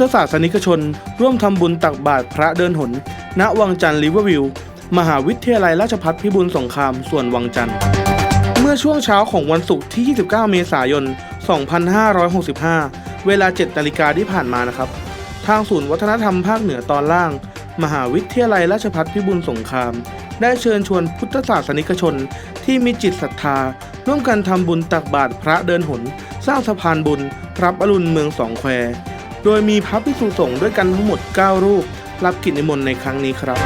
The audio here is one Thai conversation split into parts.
ธศาสนิกชน ร่วมทำบุญตักบาตรพระเดินหน ณ วังจันทร์ริเวอร์วิว มหาวิทยาลัยราชภัฏพิบูลสงครามส่วนวังจันทร์ เมื่อช่วงเช้าของวันศุกร์ที่ 29 เมษายน 2565 เวลา 7 นาฬิกาที่ผ่านมานะครับ ทางศูนย์วัฒนธรรมภาคเหนือตอนล่าง มหาวิทยาลัยราชภัฏพิบูลสงคราม ได้เชิญชวนพุทธศาสนิกชน ที่มีจิตศรัทธา ร่วมกันทำบุญตักบาตรพระเดินหน สร้างสะพานบุญรับอรุณเมืองสองแคว โดยมีพระภิกษุสงฆ์ด้วยกันทั้งหมด 9 รูป รับกิจนิมนต์ในครั้งนี้ครับ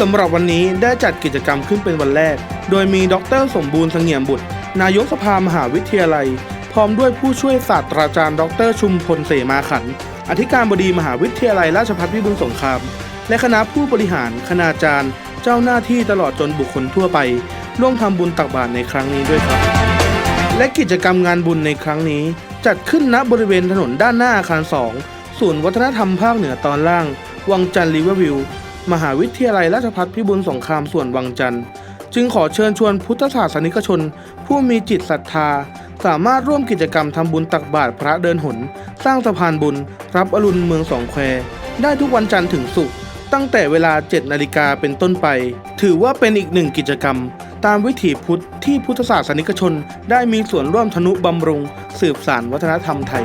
สำหรับวันนี้ได้จัดกิจกรรมขึ้นเป็นวันแรก โดยมีดรสมบูรณ์เสงี่ยมบุตร นายกสภามหาวิทยาลัย พร้อมด้วยผู้ช่วยศาสตราจารย์ ดรชุมพลเสมาขัน อธิการบดีมหาวิทยาลัยราชภัฏพิบูลสงคราม และคณะผู้บริหารคณาจารย์ เจ้าหน้าที่ตลอดจนบุคคลทั่วไป ร่วมทำบุญตักบาตรในครั้งนี้ด้วยครับ และกิจกรรมงานบุญในครั้งนี้ จัดขึ้นณบริเวณถนนด้านหน้าอาคาร 2 ศูนย์วัฒนธรรมภาคเหนือตอนล่าง วังจันทร์ริเวอร์วิว มหาวิทยาลัยราชภัฏพิบูลสงครามส่วนวังจันทร์ จึงขอเชิญชวนพุทธศาสนิกชน ผู้มีจิตศรัทธา สามารถร่วมกิจกรรมทำบุญตักบาตรพระเดินหน สร้างสะพานบุญ รับอรุณเมืองสองแคว ได้ทุกวันจันทร์ถึงศุกร์ตั้งแต่เวลา 7 นาฬิกาเป็นต้นไป ถือว่าเป็นอีกหนึ่งกิจกรรม ตามวิถีพุทธที่พุทธศาสนิกชนได้มีส่วนร่วมทนุบำรุง สืบสานวัฒนธรรมไทย